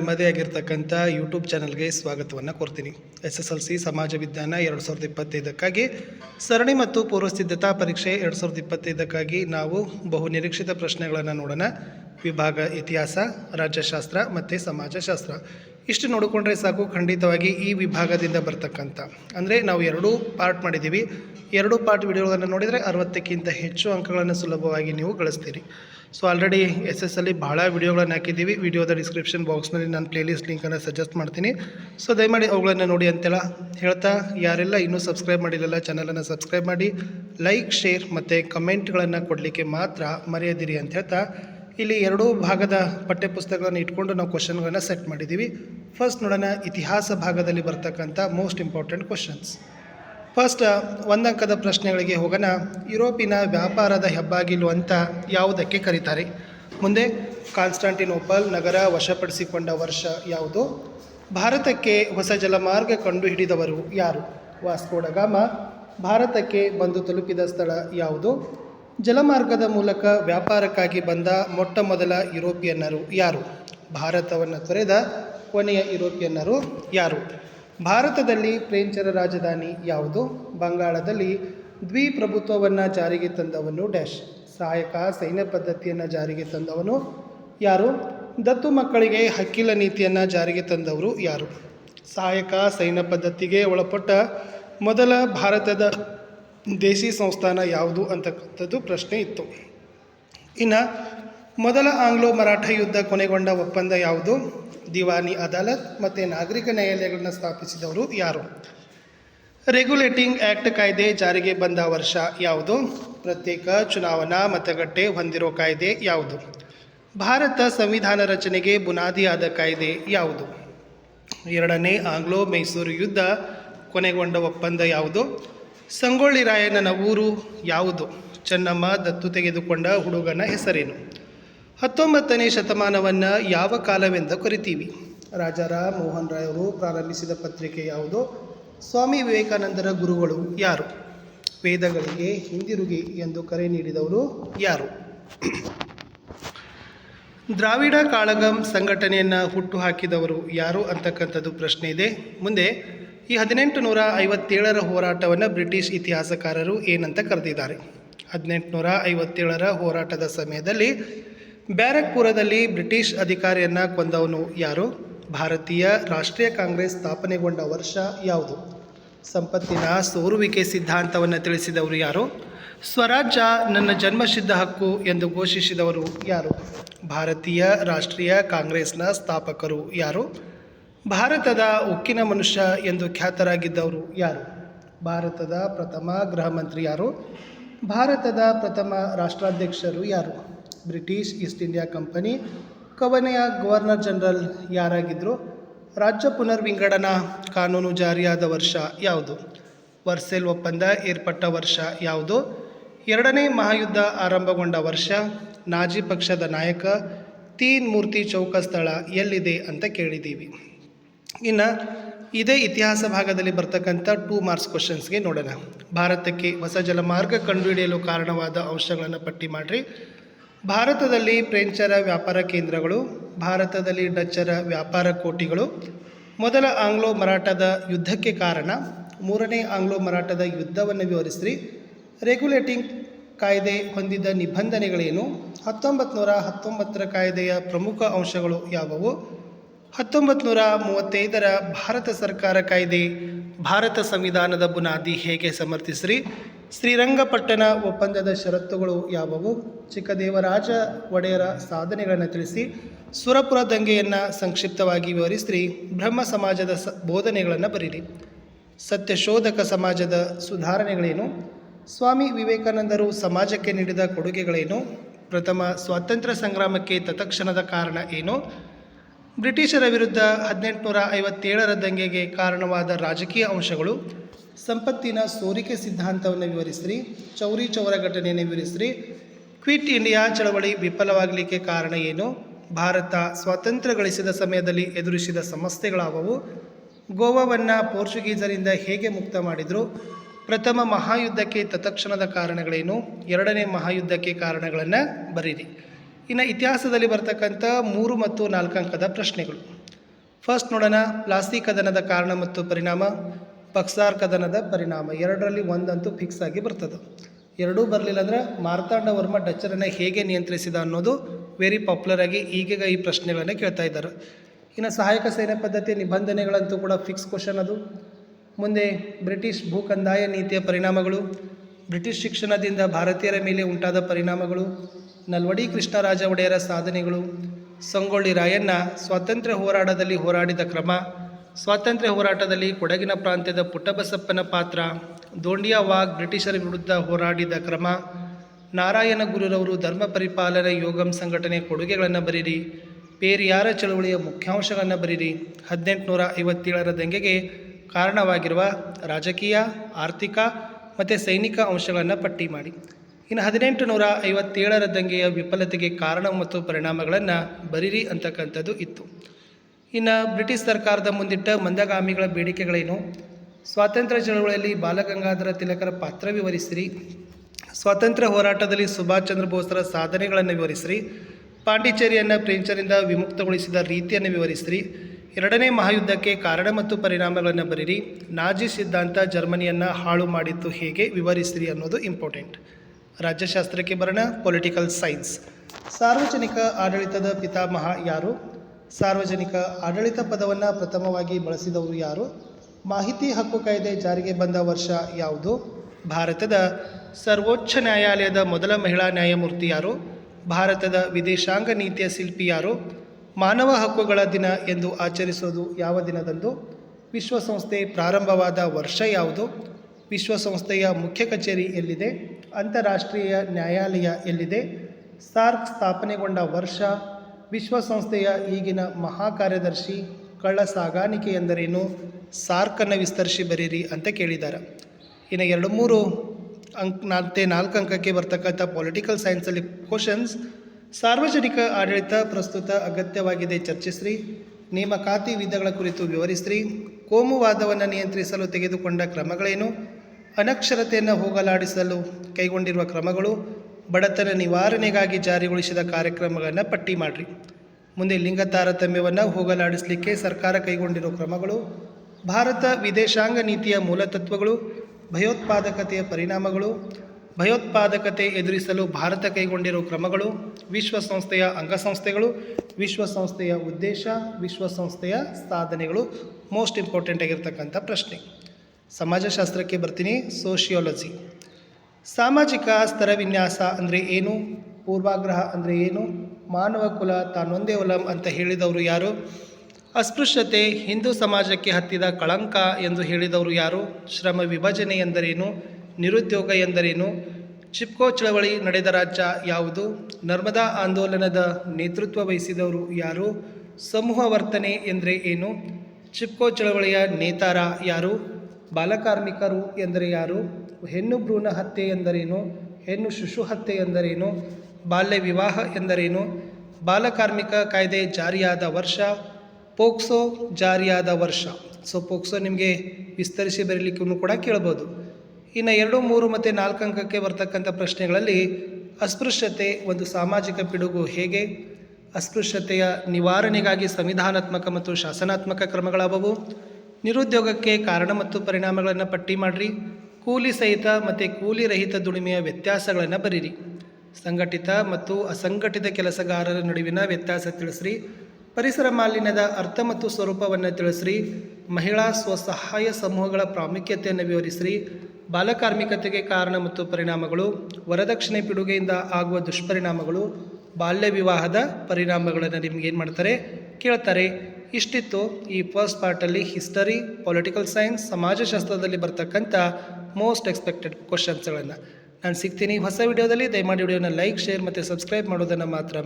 ನಿಮ್ಮದೇ ಆಗಿರ್ತಕ್ಕಂಥ ಯೂಟ್ಯೂಬ್ ಚಾನಲ್ಗೆ ಸ್ವಾಗತವನ್ನು ಕೋರ್ತೀನಿ. ಎಸ್ ಎಸ್ ಎಲ್ ಸಿ ಸಮಾಜ ವಿಜ್ಞಾನ ಎರಡು ಸಾವಿರದ ಇಪ್ಪತ್ತೈದಕ್ಕಾಗಿ ಸರಣಿ ಮತ್ತು ಪೂರ್ವ ಸಿದ್ಧತಾ ಪರೀಕ್ಷೆ ಎರಡು ಸಾವಿರದ ಇಪ್ಪತ್ತೈದಕ್ಕಾಗಿ ನಾವು ಬಹು ನಿರೀಕ್ಷಿತ ಪ್ರಶ್ನೆಗಳನ್ನು ನೋಡೋಣ. ವಿಭಾಗ, ಇತಿಹಾಸ, ರಾಜ್ಯಶಾಸ್ತ್ರ ಮತ್ತು ಸಮಾಜಶಾಸ್ತ್ರ. ಇಷ್ಟು ನೋಡಿಕೊಂಡ್ರೆ ಸಾಕು. ಖಂಡಿತವಾಗಿ ಈ ವಿಭಾಗದಿಂದ ಬರ್ತಕ್ಕಂಥ, ಅಂದರೆ ನಾವು ಎರಡೂ ಪಾರ್ಟ್ ಮಾಡಿದ್ದೀವಿ. ಎರಡು ಪಾರ್ಟ್ ವಿಡಿಯೋಗಳನ್ನು ನೋಡಿದರೆ ಅರವತ್ತಕ್ಕಿಂತ ಹೆಚ್ಚು ಅಂಕಗಳನ್ನು ಸುಲಭವಾಗಿ ನೀವು ಗಳಿಸ್ತೀರಿ. ಸೊ ಆಲ್ರೆಡಿ ಎಸ್ ಎಸ್ ಅಲ್ಲಿ ಭಾಳ ವಿಡಿಯೋಗಳನ್ನು ಹಾಕಿದ್ದೀವಿ. ವಿಡಿಯೋದ ಡಿಸ್ಕ್ರಿಪ್ಷನ್ ಬಾಕ್ಸ್ನಲ್ಲಿ ನಾನು ಪ್ಲೇಲಿಸ್ಟ್ ಲಿಂಕನ್ನು ಸಜೆಸ್ಟ್ ಮಾಡ್ತೀನಿ. ಸೊ ದಯಮಾಡಿ ಅವುಗಳನ್ನು ನೋಡಿ ಅಂತೆಲ್ಲ ಹೇಳ್ತಾ, ಯಾರೆಲ್ಲ ಇನ್ನೂ ಸಬ್ಸ್ಕ್ರೈಬ್ ಮಾಡಿರಲಿಲ್ಲ ಚಾನಲನ್ನು ಸಬ್ಸ್ಕ್ರೈಬ್ ಮಾಡಿ ಲೈಕ್ ಶೇರ್ ಮತ್ತು ಕಮೆಂಟ್ಗಳನ್ನು ಕೊಡಲಿಕ್ಕೆ ಮಾತ್ರ ಮರೆಯದಿರಿ ಅಂತ ಹೇಳ್ತಾ ಇಲ್ಲಿ ಎರಡೂ ಭಾಗದ ಪಠ್ಯಪುಸ್ತಕಗಳನ್ನು ಇಟ್ಕೊಂಡು ನಾವು ಕ್ವಶನ್ಗಳನ್ನು ಸೆಟ್ ಮಾಡಿದ್ದೀವಿ ಫಸ್ಟ್ ನೋಡೋಣ ಇತಿಹಾಸ ಭಾಗದಲ್ಲಿ ಬರ್ತಕ್ಕಂಥ ಮೋಸ್ಟ್ ಇಂಪಾರ್ಟೆಂಟ್ ಕ್ವಶನ್ಸ್ ಫಸ್ಟ್ ಒಂದಂಕದ ಪ್ರಶ್ನೆಗಳಿಗೆ ಹೋಗೋಣ. ಯುರೋಪಿನ ವ್ಯಾಪಾರದ ಹೆಬ್ಬಾಗಿಲು ಅಂತ ಯಾವುದಕ್ಕೆ ಕರೀತಾರೆ? ಮುಂದೆ, ಕಾನ್ಸ್ಟಾಂಟಿನೋಪಲ್ ನಗರ ವಶಪಡಿಸಿಕೊಂಡ ವರ್ಷ ಯಾವುದು? ಭಾರತಕ್ಕೆ ಹೊಸ ಜಲಮಾರ್ಗ ಕಂಡುಹಿಡಿದವರು ಯಾರು? ವಾಸ್ಕೋಡಗಾಮ ಭಾರತಕ್ಕೆ ಬಂದು ತಲುಪಿದ ಸ್ಥಳ ಯಾವುದು? ಜಲಮಾರ್ಗದ ಮೂಲಕ ವ್ಯಾಪಾರಕ್ಕಾಗಿ ಬಂದ ಮೊಟ್ಟ ಮೊದಲ ಯುರೋಪಿಯನ್ನರು ಯಾರು? ಭಾರತವನ್ನು ತೊರೆದ ಕೊನೆಯ ಯುರೋಪಿಯನ್ನರು ಯಾರು? ಭಾರತದಲ್ಲಿ ಪ್ರೇಂಚರ ರಾಜಧಾನಿ ಯಾವುದು? ಬಂಗಾಳದಲ್ಲಿ ದ್ವಿಪ್ರಭುತ್ವವನ್ನು ಜಾರಿಗೆ ತಂದವನು ಡ್ಯಾಶ್. ಸಹಾಯಕ ಸೈನ್ಯ ಪದ್ಧತಿಯನ್ನು ಜಾರಿಗೆ ತಂದವನು ಯಾರು? ದತ್ತು ಮಕ್ಕಳಿಗೆ ಹಕ್ಕಿಲ ನೀತಿಯನ್ನು ಜಾರಿಗೆ ತಂದವರು ಯಾರು? ಸಹಾಯಕ ಸೈನ್ಯ ಪದ್ಧತಿಗೆ ಒಳಪಟ್ಟ ಮೊದಲ ಭಾರತದ ದೇಸಿ ಸಂಸ್ಥಾನ ಯಾವುದು ಅಂತಕ್ಕಂಥದ್ದು ಪ್ರಶ್ನೆ ಇತ್ತು. ಇನ್ನು ಮೊದಲ ಆಂಗ್ಲೋ ಮರಾಠ ಯುದ್ಧ ಕೊನೆಗೊಂಡ ಒಪ್ಪಂದ ಯಾವುದು? ದಿವಾನಿ ಅದಾಲತ್ ಮತ್ತು ನಾಗರಿಕ ನ್ಯಾಯಾಲಯಗಳನ್ನು ಸ್ಥಾಪಿಸಿದವರು ಯಾರು? ರೆಗ್ಯುಲೇಟಿಂಗ್ ಆ್ಯಕ್ಟ್ ಕಾಯ್ದೆ ಜಾರಿಗೆ ಬಂದ ವರ್ಷ ಯಾವುದು? ಪ್ರತ್ಯೇಕ ಚುನಾವಣಾ ಮತಗಟ್ಟೆ ಹೊಂದಿರೋ ಕಾಯ್ದೆ ಯಾವುದು? ಭಾರತ ಸಂವಿಧಾನ ರಚನೆಗೆ ಬುನಾದಿಯಾದ ಕಾಯ್ದೆ ಯಾವುದು? ಎರಡನೇ ಆಂಗ್ಲೋ ಮೈಸೂರು ಯುದ್ಧ ಕೊನೆಗೊಂಡ ಒಪ್ಪಂದ ಯಾವುದು? ಸಂಗೊಳ್ಳಿ ರಾಯಣ್ಣನ ಊರು ಯಾವುದು? ಚೆನ್ನಮ್ಮ ದತ್ತು ತೆಗೆದುಕೊಂಡ ಹುಡುಗನ ಹೆಸರೇನು? ಹತ್ತೊಂಬತ್ತನೇ ಶತಮಾನವನ್ನು ಯಾವ ಕಾಲವೆಂದು ಕರಿತೀವಿ? ರಾಜಾರಾಮ್ ಮೋಹನ್ ರಾಯ್ ಅವರು ಪ್ರಾರಂಭಿಸಿದ ಪತ್ರಿಕೆ ಯಾವುದು? ಸ್ವಾಮಿ ವಿವೇಕಾನಂದರ ಗುರುಗಳು ಯಾರು? ವೇದಗಳಿಗೆ ಹಿಂದಿರುಗಿ ಎಂದು ಕರೆ ನೀಡಿದವರು ಯಾರು? ದ್ರಾವಿಡ ಕಾಳಗಂ ಸಂಘಟನೆಯನ್ನು ಹುಟ್ಟುಹಾಕಿದವರು ಯಾರು ಅಂತಕ್ಕಂಥದ್ದು ಪ್ರಶ್ನೆ ಇದೆ. ಮುಂದೆ ಈ ಹದಿನೆಂಟು ನೂರ ಐವತ್ತೇಳರ ಹೋರಾಟವನ್ನು ಬ್ರಿಟಿಷ್ ಇತಿಹಾಸಕಾರರು ಏನಂತ ಕರೆದಿದ್ದಾರೆ. ಹದಿನೆಂಟುನೂರ ಐವತ್ತೇಳರ ಹೋರಾಟದ ಸಮಯದಲ್ಲಿ ಬ್ಯಾರಕ್ಪುರದಲ್ಲಿ ಬ್ರಿಟಿಷ್ ಅಧಿಕಾರಿಯನ್ನು ಕೊಂದವನು ಯಾರು? ಭಾರತೀಯ ರಾಷ್ಟ್ರೀಯ ಕಾಂಗ್ರೆಸ್ ಸ್ಥಾಪನೆಗೊಂಡ ವರ್ಷ ಯಾವುದು? ಸಂಪತ್ತಿನ ಸೋರುವಿಕೆ ಸಿದ್ಧಾಂತವನ್ನು ತಿಳಿಸಿದವರು ಯಾರು? ಸ್ವರಾಜ್ಯ ನನ್ನ ಜನ್ಮಸಿದ್ಧ ಹಕ್ಕು ಎಂದು ಘೋಷಿಸಿದವರು ಯಾರು? ಭಾರತೀಯ ರಾಷ್ಟ್ರೀಯ ಕಾಂಗ್ರೆಸ್ನ ಸ್ಥಾಪಕರು ಯಾರು? ಭಾರತದ ಉಕ್ಕಿನ ಮನುಷ್ಯ ಎಂದು ಖ್ಯಾತರಾಗಿದ್ದವರು ಯಾರು? ಭಾರತದ ಪ್ರಥಮ ಗೃಹ ಮಂತ್ರಿ ಯಾರು? ಭಾರತದ ಪ್ರಥಮ ರಾಷ್ಟ್ರಾಧ್ಯಕ್ಷರು ಯಾರು? ಬ್ರಿಟಿಷ್ ಈಸ್ಟ್ ಇಂಡಿಯಾ ಕಂಪನಿ ಕವನೆಯ ಗವರ್ನರ್ ಜನರಲ್ ಯಾರಾಗಿದ್ದರು ರಾಜ್ಯ ಪುನರ್ವಿಂಗಡನಾ ಕಾನೂನು ಜಾರಿಯಾದ ವರ್ಷ ಯಾವುದು? ವರ್ಸೆಲ್ ಒಪ್ಪಂದ ಏರ್ಪಟ್ಟ ವರ್ಷ ಯಾವುದು? ಎರಡನೇ ಮಹಾಯುದ್ಧ ಆರಂಭಗೊಂಡ ವರ್ಷ, ನಾಜಿ ಪಕ್ಷದ ನಾಯಕ ತೀನ್ ಮೂರ್ತಿ ಚೌಕ ಸ್ಥಳ ಎಲ್ಲಿದೆ ಅಂತ ಕೇಳಿದ್ದೀವಿ. ಇನ್ನು ಇದೇ ಇತಿಹಾಸ ಭಾಗದಲ್ಲಿ ಬರ್ತಕ್ಕಂಥ ಟೂ ಮಾರ್ಕ್ಸ್ ಕ್ವಶನ್ಸ್ಗೆ ನೋಡೋಣ. ಭಾರತಕ್ಕೆ ಹೊಸ ಜಲಮಾರ್ಗ ಕಂಡುಹಿಡಿಯಲು ಕಾರಣವಾದ ಅಂಶಗಳನ್ನು ಪಟ್ಟಿ ಮಾಡಿರಿ. ಭಾರತದಲ್ಲಿ ಫ್ರೆಂಚರ ವ್ಯಾಪಾರ ಕೇಂದ್ರಗಳು, ಭಾರತದಲ್ಲಿ ಡಚ್ಚರ ವ್ಯಾಪಾರ ಕೋಟಿಗಳು, ಮೊದಲ ಆಂಗ್ಲೋ ಮರಾಠದ ಯುದ್ಧಕ್ಕೆ ಕಾರಣ, ಮೂರನೇ ಆಂಗ್ಲೋ ಮರಾಠದ ಯುದ್ಧವನ್ನು ವಿವರಿಸ್ರಿ. ರೆಗ್ಯುಲೇಟಿಂಗ್ ಕಾಯ್ದೆ ಹೊಂದಿದ್ದ ನಿಬಂಧನೆಗಳೇನು? ಹತ್ತೊಂಬತ್ತು ನೂರ ಹತ್ತೊಂಬತ್ತರ ಕಾಯ್ದೆಯ ಪ್ರಮುಖ ಅಂಶಗಳು ಯಾವುವು? ಹತ್ತೊಂಬತ್ತು ನೂರ ಮೂವತ್ತೈದರ ಭಾರತ ಸರ್ಕಾರ ಕಾಯ್ದೆ, ಭಾರತ ಸಂವಿಧಾನದ ಬುನಾದಿ ಹೇಗೆ ಸಮರ್ಥಿಸ್ರಿ? ಶ್ರೀರಂಗಪಟ್ಟಣ ಒಪ್ಪಂದದ ಷರತ್ತುಗಳು ಯಾವುವು? ಚಿಕ್ಕದೇವರಾಜ ಒಡೆಯರ ಸಾಧನೆಗಳನ್ನು ತಿಳಿಸಿ, ಸುರಪುರ ದಂಗೆಯನ್ನು ಸಂಕ್ಷಿಪ್ತವಾಗಿ ವಿವರಿಸ್ರಿ, ಬ್ರಹ್ಮ ಸಮಾಜದ ಸ, ಬೋಧನೆಗಳನ್ನು ಬರೀರಿ. ಸತ್ಯಶೋಧಕ ಸಮಾಜದ ಸುಧಾರಣೆಗಳೇನು? ಸ್ವಾಮಿ ವಿವೇಕಾನಂದರು ಸಮಾಜಕ್ಕೆ ನೀಡಿದ ಕೊಡುಗೆಗಳೇನು? ಪ್ರಥಮ ಸ್ವಾತಂತ್ರ್ಯ ಸಂಗ್ರಾಮಕ್ಕೆ ತತ್ಕ್ಷಣದ ಕಾರಣ ಏನು? ಬ್ರಿಟಿಷರ ವಿರುದ್ಧ ಹದಿನೆಂಟುನೂರ ಐವತ್ತೇಳರ ದಂಗೆಗೆ ಕಾರಣವಾದ ರಾಜಕೀಯ ಅಂಶಗಳು, ಸಂಪತ್ತಿನ ಸೋರಿಕೆ ಸಿದ್ಧಾಂತವನ್ನು ವಿವರಿಸಿರಿ, ಚೌರಿ ಚೌರ ಘಟನೆಯನ್ನು ವಿವರಿಸಿರಿ, ಕ್ವಿಟ್ ಇಂಡಿಯಾ ಚಳವಳಿ ವಿಫಲವಾಗಲಿಕ್ಕೆ ಕಾರಣ ಏನು, ಭಾರತ ಸ್ವಾತಂತ್ರ್ಯ ಗಳಿಸಿದ ಸಮಯದಲ್ಲಿ ಎದುರಿಸಿದ ಸಮಸ್ಯೆಗಳಾವವು, ಗೋವಾವನ್ನು ಪೋರ್ಚುಗೀಸರಿಂದ ಹೇಗೆ ಮುಕ್ತ ಮಾಡಿದರು, ಪ್ರಥಮ ಮಹಾಯುದ್ಧಕ್ಕೆ ತತ್ಕ್ಷಣದ ಕಾರಣಗಳೇನು, ಎರಡನೇ ಮಹಾಯುದ್ಧಕ್ಕೆ ಕಾರಣಗಳನ್ನು ಬರೀರಿ. ಇನ್ನು ಇತಿಹಾಸದಲ್ಲಿ ಬರ್ತಕ್ಕಂಥ ಮೂರು ಮತ್ತು ನಾಲ್ಕು ಅಂಕದ ಪ್ರಶ್ನೆಗಳು. ಫಸ್ಟ್ ನೋಡೋಣ ಪ್ಲಾಸ್ತಿ ಕದನದ ಕಾರಣ ಮತ್ತು ಪರಿಣಾಮ. ಬಕ್ಸಾರ್ ಕದನದ ಪರಿಣಾಮ, ಎರಡರಲ್ಲಿ ಒಂದಂತೂ ಫಿಕ್ಸ್ ಆಗಿ ಬರ್ತದೆ. ಎರಡೂ ಬರಲಿಲ್ಲ ಅಂದ್ರೆ ಮಾರ್ತಾಂಡ ವರ್ಮ ಡಚ್ಚರನ್ನು ಹೇಗೆ ನಿಯಂತ್ರಿಸಿದ ಅನ್ನೋದು ವೆರಿ ಪಾಪ್ಯುಲರ್ ಆಗಿ ಈಗೀಗ ಈ ಪ್ರಶ್ನೆಗಳನ್ನು ಕೇಳ್ತಾ ಇದ್ದಾರೆ. ಇನ್ನು ಸಹಾಯಕ ಸೇನೆ ಪದ್ಧತಿ ನಿಬಂಧನೆಗಳಂತೂ ಕೂಡ ಫಿಕ್ಸ್ ಕ್ವಶನ್ ಅದು. ಮುಂದೆ, ಬ್ರಿಟಿಷ್ ಭೂಕಂದಾಯ ನೀತಿಯ ಪರಿಣಾಮಗಳು. ಬ್ರಿಟಿಷ್ ಶಿಕ್ಷಣದಿಂದ ಭಾರತೀಯರ ಮೇಲೆ ಉಂಟಾದ ಪರಿಣಾಮಗಳು. ನಲ್ವಡಿ ಕೃಷ್ಣರಾಜ ಒಡೆಯರ ಸಾಧನೆಗಳು, ಸಂಗೊಳ್ಳಿ ರಾಯಣ್ಣ ಸ್ವಾತಂತ್ರ್ಯ ಹೋರಾಟದಲ್ಲಿ ಹೋರಾಡಿದ ಕ್ರಮ, ಸ್ವಾತಂತ್ರ್ಯ ಹೋರಾಟದಲ್ಲಿ ಕೊಡಗಿನ ಪ್ರಾಂತ್ಯದ ಪುಟ್ಟಬಸಪ್ಪನ ಪಾತ್ರ, ದೋಂಡಿಯಾ ವಾಗ್ ಬ್ರಿಟಿಷರ ವಿರುದ್ಧ ಹೋರಾಡಿದ ಕ್ರಮ ನಾರಾಯಣ ಗುರುರವರು ಧರ್ಮ ಪರಿಪಾಲನೆ ಯೋಗಂ ಸಂಘಟನೆ ಕೊಡುಗೆಗಳನ್ನು ಬರೀರಿ, ಪೇರಿಯಾರ ಚಳವಳಿಯ ಮುಖ್ಯಾಂಶಗಳನ್ನು ಬರೀರಿ, ಹದಿನೆಂಟುನೂರ ಐವತ್ತೇಳರ ದಂಗೆಗೆ ಕಾರಣವಾಗಿರುವ ರಾಜಕೀಯ, ಆರ್ಥಿಕ ಮತ್ತು ಸೈನಿಕ ಅಂಶಗಳನ್ನು ಪಟ್ಟಿ ಮಾಡಿ. ಇನ್ನು ಹದಿನೆಂಟು ನೂರ ಐವತ್ತೇಳರ ದಂಗೆಯ ವಿಫಲತೆಗೆ ಕಾರಣ ಮತ್ತು ಪರಿಣಾಮಗಳನ್ನು ಬರೀರಿ ಅಂತಕ್ಕಂಥದ್ದು ಇತ್ತು. ಇನ್ನು ಬ್ರಿಟಿಷ್ ಸರ್ಕಾರದ ಮುಂದಿಟ್ಟ ಮಂದಗಾಮಿಗಳ ಬೇಡಿಕೆಗಳೇನು? ಸ್ವಾತಂತ್ರ್ಯ ಚಳವಳಿಯಲ್ಲಿ ಬಾಲಗಂಗಾಧರ ತಿಲಕರ ಪಾತ್ರ ವಿವರಿಸಿರಿ. ಸ್ವಾತಂತ್ರ್ಯ ಹೋರಾಟದಲ್ಲಿ ಸುಭಾಷ್ ಚಂದ್ರ ಬೋಸ್ರ ಸಾಧನೆಗಳನ್ನು ವಿವರಿಸಿರಿ. ಪಾಂಡಿಚೇರಿಯನ್ನು ಫ್ರೆಂಚರಿಂದ ವಿಮುಕ್ತಗೊಳಿಸಿದ ರೀತಿಯನ್ನು ವಿವರಿಸಿರಿ. ಎರಡನೇ ಮಹಾಯುದ್ಧಕ್ಕೆ ಕಾರಣ ಮತ್ತು ಪರಿಣಾಮಗಳನ್ನು ಬರೀರಿ. ನಾಜಿ ಸಿದ್ಧಾಂತ ಜರ್ಮನಿಯನ್ನು ಹಾಳು ಮಾಡಿದ್ದು ಹೇಗೆ ವಿವರಿಸಿರಿ ಅನ್ನೋದು ಇಂಪಾರ್ಟೆಂಟ್ ರಾಜ್ಯಶಾಸ್ತ್ರಕ್ಕೆ ಬರೋಣ ಪೊಲಿಟಿಕಲ್ ಸೈನ್ಸ್ ಸಾರ್ವಜನಿಕ ಆಡಳಿತದ ಪಿತಾಮಹ ಯಾರು? ಸಾರ್ವಜನಿಕ ಆಡಳಿತ ಪದವನ್ನು ಪ್ರಥಮವಾಗಿ ಬಳಸಿದವರು ಯಾರು? ಮಾಹಿತಿ ಹಕ್ಕು ಕಾಯ್ದೆ ಜಾರಿಗೆ ಬಂದ ವರ್ಷ ಯಾವುದು? ಭಾರತದ ಸರ್ವೋಚ್ಚ ನ್ಯಾಯಾಲಯದ ಮೊದಲ ಮಹಿಳಾ ನ್ಯಾಯಮೂರ್ತಿ ಯಾರು? ಭಾರತದ ವಿದೇಶಾಂಗ ನೀತಿಯ ಶಿಲ್ಪಿ ಯಾರು? ಮಾನವ ಹಕ್ಕುಗಳ ದಿನ ಎಂದು ಆಚರಿಸೋದು ಯಾವ ದಿನದಂದು? ವಿಶ್ವಸಂಸ್ಥೆ ಪ್ರಾರಂಭವಾದ ವರ್ಷ ಯಾವುದು? ವಿಶ್ವಸಂಸ್ಥೆಯ ಮುಖ್ಯ ಕಚೇರಿ ಎಲ್ಲಿದೆ? ಅಂತಾರಾಷ್ಟ್ರೀಯ ನ್ಯಾಯಾಲಯ ಎಲ್ಲಿದೆ? ಸಾರ್ಕ್ ಸ್ಥಾಪನೆಗೊಂಡ ವರ್ಷ, ವಿಶ್ವಸಂಸ್ಥೆಯ ಈಗಿನ ಮಹಾಕಾರ್ಯದರ್ಶಿ ಕಳ್ಳ ಸಾಗಾಣಿಕೆ ಎಂದರೇನು? ಸಾರ್ಕನ್ನು ವಿಸ್ತರಿಸಿ ಬರೀರಿ ಅಂತ ಕೇಳಿದ್ದಾರೆ. ಇನ್ನು ಎರಡು ಮೂರು ಅಂಕ್, ನಾಲ್ಕೇ, ನಾಲ್ಕು ಅಂಕಕ್ಕೆ ಬರ್ತಕ್ಕಂಥ ಪೊಲಿಟಿಕಲ್ ಸೈನ್ಸಲ್ಲಿ ಕ್ವಶನ್ಸ್ ಸಾರ್ವಜನಿಕ ಆಡಳಿತ ಪ್ರಸ್ತುತ ಅಗತ್ಯವಾಗಿದೆ, ಚರ್ಚಿಸ್ರಿ. ನೇಮಕಾತಿ ವಿಧಗಳ ಕುರಿತು ವಿವರಿಸ್ರಿ. ಕೋಮುವಾದವನ್ನು ನಿಯಂತ್ರಿಸಲು ತೆಗೆದುಕೊಂಡ ಕ್ರಮಗಳೇನು? ಅನಕ್ಷರತೆಯನ್ನು ಹೋಗಲಾಡಿಸಲು ಕೈಗೊಂಡಿರುವ ಕ್ರಮಗಳು ಬಡತನ ನಿವಾರಣೆಗಾಗಿ ಜಾರಿಗೊಳಿಸಿದ ಕಾರ್ಯಕ್ರಮಗಳನ್ನು ಪಟ್ಟಿ ಮಾಡಿರಿ. ಮುಂದೆ ಲಿಂಗ ತಾರತಮ್ಯವನ್ನು ಹೋಗಲಾಡಿಸಲಿಕ್ಕೆ ಸರ್ಕಾರ ಕೈಗೊಂಡಿರುವ ಕ್ರಮಗಳು, ಭಾರತ ವಿದೇಶಾಂಗ ನೀತಿಯ ಮೂಲತತ್ವಗಳು ಭಯೋತ್ಪಾದಕತೆಯ ಪರಿಣಾಮಗಳು, ಭಯೋತ್ಪಾದಕತೆ ಎದುರಿಸಲು ಭಾರತ ಕೈಗೊಂಡಿರುವ ಕ್ರಮಗಳು, ವಿಶ್ವಸಂಸ್ಥೆಯ ಅಂಗಸಂಸ್ಥೆಗಳು, ವಿಶ್ವಸಂಸ್ಥೆಯ ಉದ್ದೇಶ, ವಿಶ್ವಸಂಸ್ಥೆಯ ಸಾಧನೆಗಳು ಮೋಸ್ಟ್ ಇಂಪಾರ್ಟೆಂಟ್ ಆಗಿರ್ತಕ್ಕಂಥ ಪ್ರಶ್ನೆ. ಸಮಾಜಶಾಸ್ತ್ರಕ್ಕೆ ಬರ್ತೀನಿ. ಸೋಷಿಯಾಲಜಿ. ಸಾಮಾಜಿಕ ಸ್ತರ ವಿನ್ಯಾಸ ಅಂದರೆ ಏನು? ಪೂರ್ವಾಗ್ರಹ ಅಂದರೆ ಏನು? ಮಾನವ ಕುಲ ತಾನೊಂದೇ ಉಲಂ ಅಂತ ಹೇಳಿದವರು ಯಾರು? ಅಸ್ಪೃಶ್ಯತೆ ಹಿಂದೂ ಸಮಾಜಕ್ಕೆ ಹತ್ತಿದ ಕಳಂಕ ಎಂದು ಹೇಳಿದವರು ಯಾರು? ಶ್ರಮ ವಿಭಜನೆ ಎಂದರೇನು? ನಿರುದ್ಯೋಗ ಎಂದರೇನು? ಚಿಪ್ಕೋ ಚಳವಳಿ ನಡೆದ ರಾಜ್ಯ ಯಾವುದು? ನರ್ಮದಾ ಆಂದೋಲನದ ನೇತೃತ್ವ ವಹಿಸಿದವರು ಯಾರು? ಸಮೂಹ ವರ್ತನೆ ಎಂದರೆ ಏನು? ಚಿಪ್ಕೋ ಚಳವಳಿಯ ನೇತಾರ ಯಾರು? ಬಾಲಕಾರ್ಮಿಕರು ಎಂದರೆ ಯಾರು? ಹೆಣ್ಣು ಭ್ರೂಣ ಹತ್ಯೆ ಎಂದರೇನು? ಹೆಣ್ಣು ಶಿಶು ಹತ್ಯೆ ಎಂದರೇನು? ಬಾಲ್ಯ ವಿವಾಹ ಎಂದರೇನು? ಬಾಲಕಾರ್ಮಿಕ ಕಾಯ್ದೆ ಜಾರಿಯಾದ ವರ್ಷ, ಪೋಕ್ಸೋ ಜಾರಿಯಾದ ವರ್ಷ. ಸೊ ಪೋಕ್ಸೋ ನಿಮಗೆ ವಿಸ್ತರಿಸಿ ಬರೀಲಿಕ್ಕೂ ಕೂಡ ಕೇಳ್ಬೋದು. ಇನ್ನು ಎರಡು, ಮೂರು ಮತ್ತು ನಾಲ್ಕು ಅಂಕಕ್ಕೆ ಬರ್ತಕ್ಕಂಥ ಪ್ರಶ್ನೆಗಳಲ್ಲಿ ಅಸ್ಪೃಶ್ಯತೆ ಒಂದು ಸಾಮಾಜಿಕ ಪಿಡುಗು ಹೇಗೆ? ಅಸ್ಪೃಶ್ಯತೆಯ ನಿವಾರಣೆಗಾಗಿ ಸಂವಿಧಾನಾತ್ಮಕ ಮತ್ತು ಶಾಸನಾತ್ಮಕ ಕ್ರಮಗಳಾವವು? ನಿರುದ್ಯೋಗಕ್ಕೆ ಕಾರಣ ಮತ್ತು ಪರಿಣಾಮಗಳನ್ನು ಪಟ್ಟಿ ಮಾಡಿರಿ. ಕೂಲಿ ಸಹಿತ ಮತ್ತು ಕೂಲಿ ರಹಿತ ದುಡಿಮೆಯ ವ್ಯತ್ಯಾಸಗಳನ್ನು ಬರೀರಿ. ಸಂಘಟಿತ ಮತ್ತು ಅಸಂಘಟಿತ ಕೆಲಸಗಾರರ ನಡುವಿನ ವ್ಯತ್ಯಾಸ ತಿಳಿಸ್ರಿ. ಪರಿಸರ ಮಾಲಿನ್ಯದ ಅರ್ಥ ಮತ್ತು ಸ್ವರೂಪವನ್ನು ತಿಳಿಸ್ರಿ. ಮಹಿಳಾ ಸ್ವಸಹಾಯ ಸಮೂಹಗಳ ಪ್ರಾಮುಖ್ಯತೆಯನ್ನು ವಿವರಿಸ್ರಿ. ಬಾಲಕಾರ್ಮಿಕತೆಗೆ ಕಾರಣ ಮತ್ತು ಪರಿಣಾಮಗಳು, ವರದಕ್ಷಿಣೆ ಪಿಡುಗೆಯಿಂದ ಆಗುವ ದುಷ್ಪರಿಣಾಮಗಳು, ಬಾಲ್ಯ ವಿವಾಹದ ಪರಿಣಾಮಗಳನ್ನು ನಿಮಗೇನು ಮಾಡ್ತಾರೆ? ಕೇಳ್ತಾರೆ. ಇಷ್ಟಿತ್ತು ಈ ಫಸ್ಟ್ ಪಾರ್ಟಲ್ಲಿ ಹಿಸ್ಟರಿ ಪೊಲಿಟಿಕಲ್ ಸೈನ್ಸ್ ಸಮಾಜಶಾಸ್ತ್ರದಲ್ಲಿ ಬರ್ತಕ್ಕಂಥ ಮೋಸ್ಟ್ ಎಕ್ಸ್ಪೆಕ್ಟೆಡ್ ಕ್ವಶನ್ಸ್ಗಳನ್ನು ನಾನು ಸಿಗ್ತೀನಿ ಹೊಸ ವಿಡಿಯೋದಲ್ಲಿ ದಯಮಾಡಿ ವಿಡಿಯೋನ ಲೈಕ್ ಶೇರ್ ಮತ್ತು ಸಬ್ಸ್ಕ್ರೈಬ್ ಮಾಡೋದನ್ನು ಮಾತ್ರ